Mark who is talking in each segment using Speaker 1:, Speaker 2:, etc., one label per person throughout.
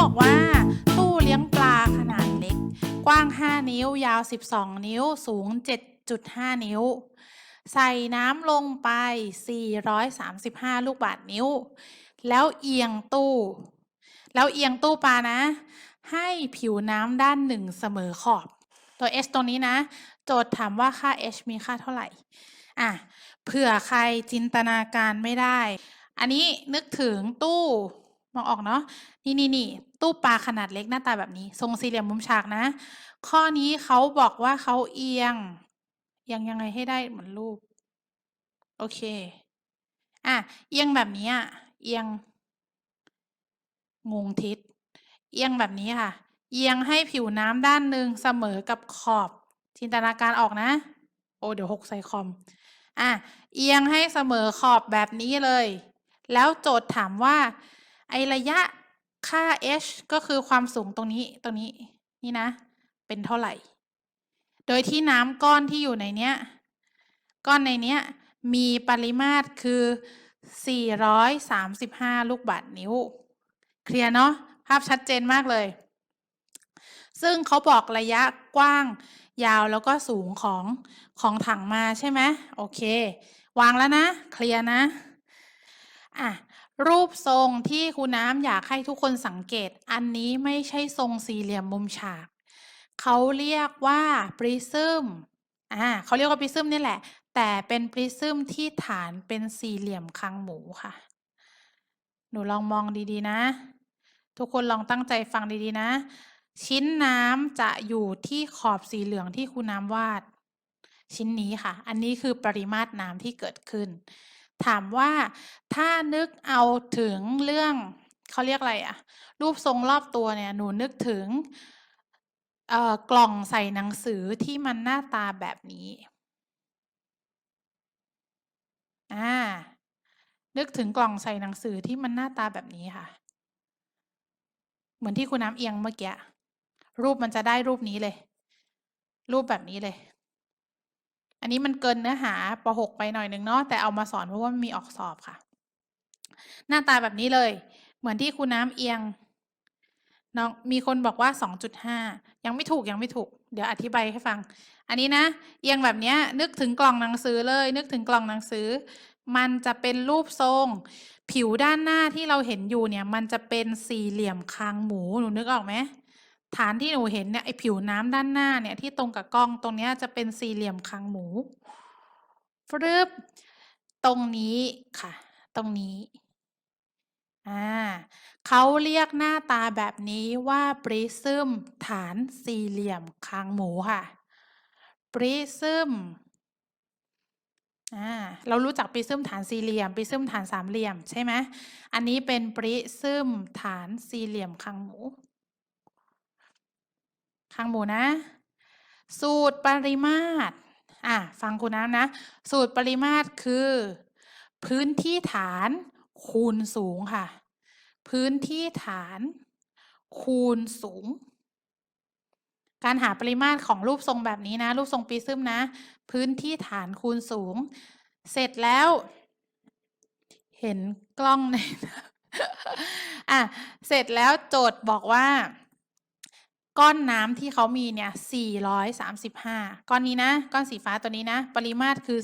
Speaker 1: บอกว่าตู้เลี้ยงปลาขนาดเล็ก กว้าง 5 นิ้ว ยาว 12 นิ้ว สูง 7.5 นิ้ว ใส่น้ำลงไป 435 ลูกบาศก์นิ้ว แล้วเอียงตู้ แล้วเอียงตู้ปลานะ ให้ผิวน้ำด้านหนึ่งเสมอขอบ ตัว h ตรงนี้นะ โจทย์ถามว่าค่า h มีค่าเท่าไหร่อะเผื่อใครจินตนาการไม่ได้ อันนี้นึกถึงตู้ มองออกเนาะนี่นี่นี่ตู้ปลาขนาดเล็กหน้าตาแบบนี้ ทรงสี่เหลี่ยมมุมฉากนะ ข้อนี้เขาบอกว่าเขาเอียงเอียงยังไงให้ได้เหมือนรูป โอเค อะ เอียงแบบนี้อะเอียง งงทิศ เอียงแบบนี้ค่ะ เอียงให้ผิวน้ำด้านหนึ่งเสมอกับขอบ จินตนาการออกนะ โอ้เดี๋ยวหกใส่คอม อะ เอียงให้เสมอขอบแบบนี้เลย แล้วโจทย์ถามว่า อระยะค่า h ก็คือความสูงตรงนี้ตรงนี้นี่นะ เป็นเท่าไหร่ โดยที่น้ำก้อนที่อยู่ในเนี้ย ก้อนในเนี้ย มีปริมาตรคือ 435 ลูกบาศก์นิ้ว เคลียร์เนาะภาพชัดเจนมากเลย ซึ่งเขาบอกระยะกว้าง ยาวแล้วก็สูงของของถังมาใช่ไหมโอเค วางแล้วนะ เคลียร์นะอะ รูปทรงที่ครูน้ำอยากให้ทุกคนสังเกต อันนี้ไม่ใช่ทรงสี่เหลี่ยมมุมฉาก เขาเรียกว่าปริซึมอ่าเขาเรียกว่าปริซึมนี่แหละ แต่เป็นปริซึมที่ฐานเป็นสี่เหลี่ยมคางหมูค่ะ หนูลองมองดีๆนะ ทุกคนลองตั้งใจฟังดีๆนะ ชิ้นน้ำจะอยู่ที่ขอบสีเหลืองที่ครูน้ำวาด ชิ้นนี้ค่ะ อันนี้คือปริมาตรน้ำที่เกิดขึ้น ถามว่าถ้านึกเอาถึงเรื่องเขาเรียกอะไรอะรูปทรงรอบตัวเนี่ยหนูนึกถึงเอ่อกล่องใส่หนังสือที่มันหน้าตาแบบนี้อ่านึกถึงกล่องใส่หนังสือที่มันหน้าตาแบบนี้ค่ะ เหมือนที่คุณน้ำเอียงเมื่อกี้รูปมันจะได้รูปนี้เลย รูปแบบนี้เลย อันนี้มันเกินเนื้อหาป .6 ไปหน่อยนึงเนาะแต่เอามาสอนเพราะว่ามันมีออกสอบค่ะ หน้าตาแบบนี้เลย เหมือนที่ครูน้ำเอียงน้องมีคนบอกว่า 2.5 ยังไม่ถูกยังไม่ถูก เดี๋ยวอธิบายให้ฟัง อันนี้นะ เอียงแบบนี้นึกถึงกล่องหนังสือเลย นึกถึงกล่องหนังสือ มันจะเป็นรูปทรง ผิวด้านหน้าที่เราเห็นอยู่เนี่ย มันจะเป็นสี่เหลี่ยมคางหมูหนูนึกออกไหม ฐานที่หนูเห็นเนี่ยไอผิวน้ำด้านหน้าเนี่ยที่ตรงกับกล้องตรงเนี้ยจะเป็นสี่เหลี่ยมคางหมูฟรึบตรงนี้ค่ะ ตรงนี้อ่าเขาเรียกหน้าตาแบบนี้ว่าปริซึมฐานสี่เหลี่ยมคางหมูค่ะปริซึมอ่าเรารู้จักปริซึมฐานสี่เหลี่ยมปริซึมฐานสามเหลี่ยมใช่ไหมอันนี้เป็นปริซึมฐานสี่เหลี่ยมคางหมู คางหมูนะ สูตรปริมาตรอะฟังคุณน้ำนะ สูตรปริมาตรคือ พื้นที่ฐานคูณสูงค่ะ พื้นที่ฐานคูณสูง การหาปริมาตรของรูปทรงแบบนี้นะ รูปทรงปริซึมนะ พื้นที่ฐานคูณสูง เสร็จแล้ว เห็นกล้องในอะเสร็จแล้วโจทย์บอกว่า ก้อนน้ำที่เขามีเนี่ย 435 ก้อนนี้นะ ก้อนสีฟ้าตัวนี้นะ ปริมาตรคือ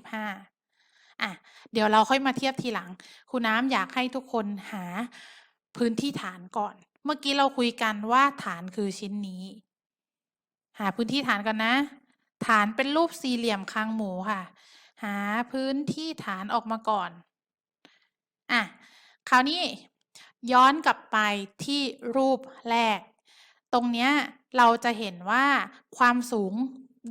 Speaker 1: 435 อะ เดี๋ยวเราค่อยมาเทียบทีหลัง ครูน้ำอยากให้ทุกคนหาพื้นที่ฐานก่อน เมื่อกี้เราคุยกันว่าฐานคือชิ้นนี้ หาพื้นที่ฐานกันนะ ฐานเป็นรูปสี่เหลี่ยมคางหมูค่ะ หาพื้นที่ฐานออกมาก่อน อะ คราวนี้ย้อนกลับไปที่รูปแรก ตรงเนี้ยเราจะเห็นว่าความสูง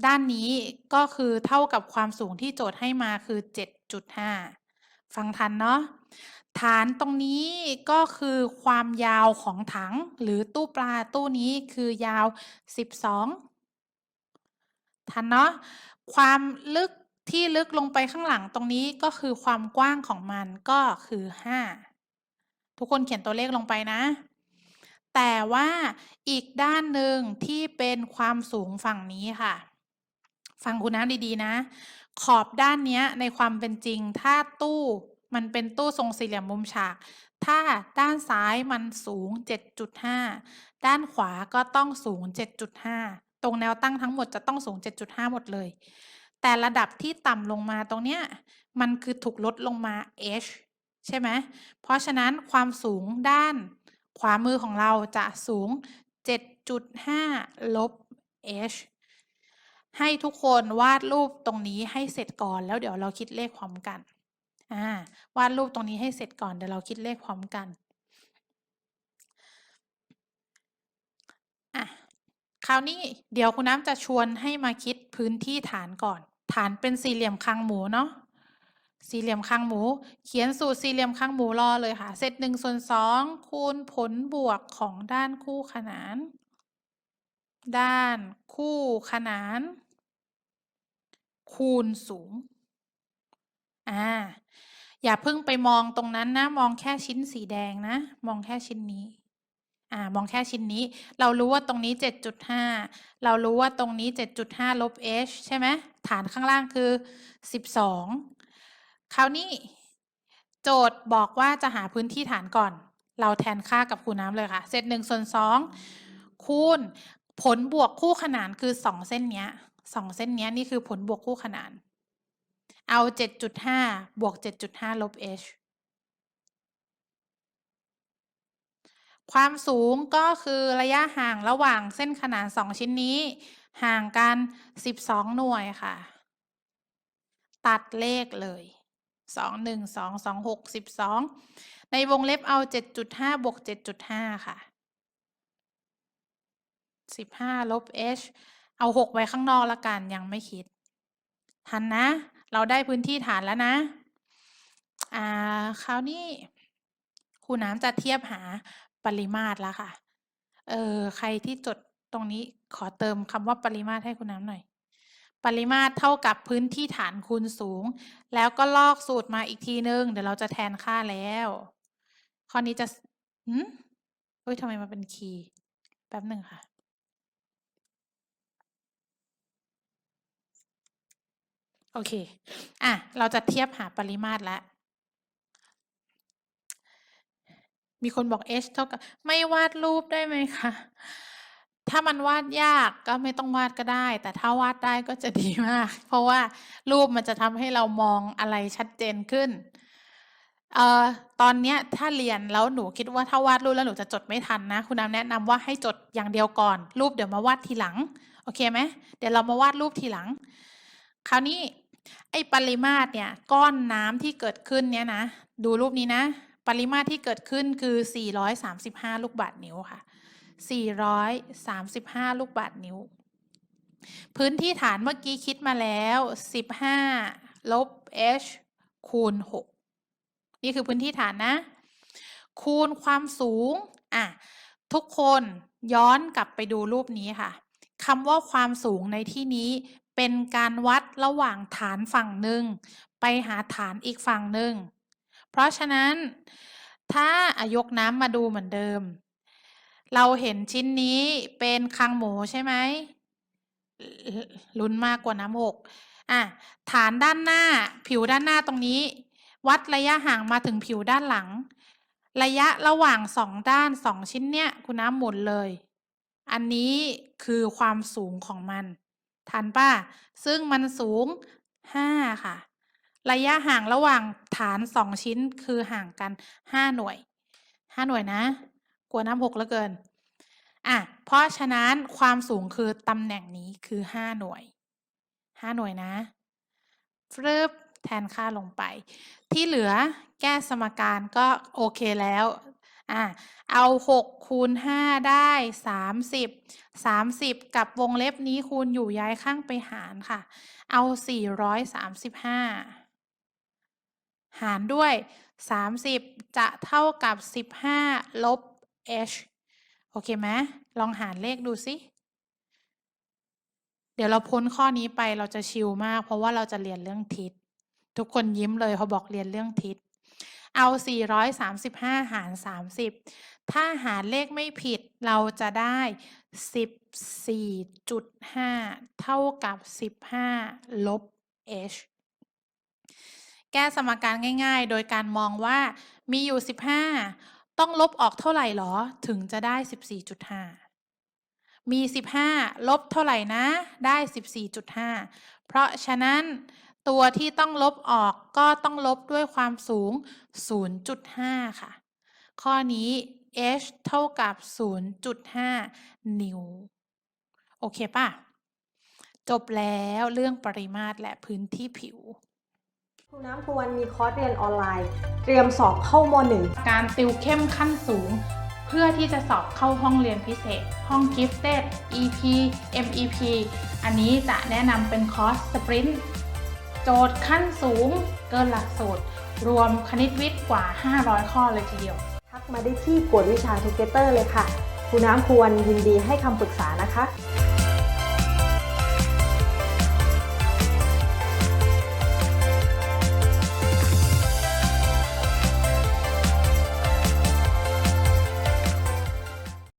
Speaker 1: ด้านนี้ก็คือเท่ากับความสูงที่โจทย์ให้มาคือ 7.5 ฟังทันเนาะฐานตรงนี้ก็คือความยาวของถังหรือตู้ปลาตู้นี้คือยาว 12 ทันเนาะความลึกที่ลึกลงไปข้างหลังตรงนี้ก็คือความกว้างของมันก็คือ 5 ทุกคนเขียนตัวเลขลงไปนะ แต่ว่าอีกด้านหนึ่งที่เป็นความสูงฝั่งนี้ค่ะ ฟังคุณน้ำดีๆนะ ขอบด้านนี้ในความเป็นจริง ถ้าตู้มันเป็นตู้ทรงสี่เหลี่ยมมุมฉาก ถ้าด้านซ้ายมันสูง 7.5 ด้านขวาก็ต้องสูง 7.5 ตรงแนวตั้งทั้งหมดจะต้องสูง 7.5 หมดเลย แต่ระดับที่ต่ำลงมาตรงเนี้ยมันคือถูกลดลงมา h ใช่ไหม เพราะฉะนั้นความสูงด้าน ขวามือของเราจะสูง 7.5 ลบ h ให้ทุกคนวาดรูปตรงนี้ให้เสร็จก่อน แล้วเดี๋ยวเราคิดเลขพร้อมกันวาดรูปตรงนี้ให้เสร็จก่อนเดี๋ยวเราคิดเลขพร้อมกันคราวนี้เดี๋ยวคุณน้ำจะชวนให้มาคิดพื้นที่ฐานก่อน ฐานเป็นสี่เหลี่ยมคางหมูเนาะ สี่เหลี่ยมคางหมู เขียนสูตรสี่เหลี่ยมคางหมูรอเลยค่ะเศษหนึ่งส่วนสองคูณผลบวกของด้านคู่ขนาน ด้านคู่ขนาน คูณสูง อ่า อย่าเพิ่งไปมองตรงนั้นนะ มองแค่ชิ้นสีแดงนะ มองแค่ชิ้นนี้ อ่า มองแค่ชิ้นนี้ เรารู้ว่าตรงนี้ 7.5 เรารู้ว่าตรงนี้ 7.5 ลบ h ใช่ไหม ฐานข้างล่างคือ 12 คราวนี้ โจทย์บอกว่าจะหาพื้นที่ฐานก่อน เราแทนค่ากับคูณน้ำเลยค่ะ เศษหนึ่งส่วนสองคูณผลบวกคู่ขนานคือสองเส้นเนี้ยสองเส้นเนี้ยนี่คือผลบวกคู่ขนาน เอา7.5บวก7.5ลบ h ความสูงก็คือระยะห่างระหว่างเส้นขนานสองชิ้นนี้ ห่างกัน 12 หน่วยค่ะ ตัดเลขเลย 2 1 2 2 6 12ในวงเล็บเอา7.5บวก7.5ค่ะ15ลบ h เอา6ไว้ข้างนอกละกันยังไม่คิด ทันนะ เราได้พื้นที่ฐานแล้วนะ อ่า คราวนี้ครูน้ำจะเทียบหาปริมาตรแล้วค่ะ เออ ใครที่จดตรงนี้ขอเติมคำว่าปริมาตรให้คุณน้ำหน่อย ปริมาตรเท่ากับพื้นที่ฐานคูณสูง แล้วก็ลอกสูตรมาอีกทีนึง เดี๋ยวเราจะแทนค่าแล้ว ข้อนี้จะหืมเฮ้ยทำไมมันเป็นคีย์แป๊บหนึ่งค่ะ โอเค อะ เราจะเทียบหาปริมาตรแล้วมีคนบอก h เท่ากับ ไม่วาดรูปได้ไหมคะ ถ้ามันวาดยากก็ไม่ต้องวาดก็ได้ แต่ถ้าวาดได้ก็จะดีมาก เพราะว่ารูปมันจะทำให้เรามองอะไรชัดเจนขึ้นเอ่อตอนเนี้ยถ้าเรียนแล้วหนูคิดว่าถ้าวาดรูปแล้วหนูจะจดไม่ทันนะ คุณน้ำแนะนำว่าให้จดอย่างเดียวก่อน รูปเดี๋ยวมาวาดทีหลัง โอเคไหมเดี๋ยวเรามาวาดรูปทีหลัง คราวนี้ไอ้ปริมาตรเนี่ยก้อนน้ำที่เกิดขึ้นเนี่ยนะ ดูรูปนี้นะ ปริมาตรที่เกิดขึ้นคือ 435 ลูกบาศก์นิ้วค่ะ 435 ลูกบาศก์นิ้ว พื้นที่ฐานเมื่อกี้คิดมาแล้ว 15 ลบ h คูณ 6 นี่คือพื้นที่ฐานนะ คูณความสูง อะ ทุกคนย้อนกลับไปดูรูปนี้ค่ะคำว่าความสูงในที่นี้เป็นการวัดระหว่างฐานฝั่งหนึ่งไปหาฐานอีกฝั่งหนึ่ง เพราะฉะนั้น ถ้าอายกน้ำมาดูเหมือนเดิม เราเห็นชิ้นนี้เป็นคางหมูใช่ไหมลุ้นมากกว่าน้ำหกอะฐานด้านหน้าผิวด้านหน้าตรงนี้ วัดระยะห่างมาถึงผิวด้านหลัง ระยะระหว่างสองด้านสองชิ้นเนี่ยคุณน้ำหมุนเลย อันนี้คือความสูงของมันทันป่ะ ซึ่งมันสูง 5 ค่ะ ระยะห่างระหว่างฐาน 2 ชิ้นคือห่างกัน 5 หน่วย 5 หน่วยนะ กลัวน้ำหกแล้วเกิน อะ เพราะฉะนั้นความสูงคือตำแหน่งนี้คือ5หน่วย5หน่วยนะฟรึบแทนค่าลงไป ที่เหลือแก้สมการก็โอเคแล้วอะเอา6คูณ5ได้ 30 30 กับวงเล็บนี้คูณอยู่ย้ายข้างไปหารค่ะ เอา 435 หารด้วย 30 จะเท่ากับ 15 ลบ h โอเคไหมลองหารเลขดูสิ เดี๋ยวเราพ้นข้อนี้ไปเราจะชิลมาก เพราะว่าเราจะเรียนเรื่องทิศ ทุกคนยิ้มเลยพอบอกเรียนเรื่องทิศ เอา 435 หาร 30 ถ้าหารเลขไม่ผิดเราจะได้ 14.5 เท่ากับ 15 ลบ h แก้สมการง่าย ๆ โดยการมองว่ามีอยู่ 15 ต้องลบออกเท่าไหร่หรอ ถึงจะได้ 14.5 มี 15 ลบเท่าไหร่นะ ได้ 14.5 เพราะฉะนั้นตัวที่ต้องลบออกก็ต้องลบด้วยความสูง 0.5 ค่ะ ข้อนี้ h เท่ากับ 0.5 นิ้วโอเคป่ะ จบแล้วเรื่องปริมาตรและพื้นที่ผิว
Speaker 2: ครูน้ำครูวันมีคอร์สเรียนออนไลน์ เตรียมสอบเข้ามหนึ่ง
Speaker 1: การติวเข้มขั้นสูง เพื่อที่จะสอบเข้าห้องเรียนพิเศษ ห้อง Gifted EP MEP อันนี้จะแนะนำเป็นคอร์สสปรินต์โจทย์ขั้นสูงเกินหลักสูตร รวมคณิตวิทย์กว่า 500 ข้อเลยทีเดียว
Speaker 2: ทักมาได้ที่กวดวิชาทูเกเตอร์เลยค่ะครูน้ำครูวันยินดีให้คำปรึกษานะคะ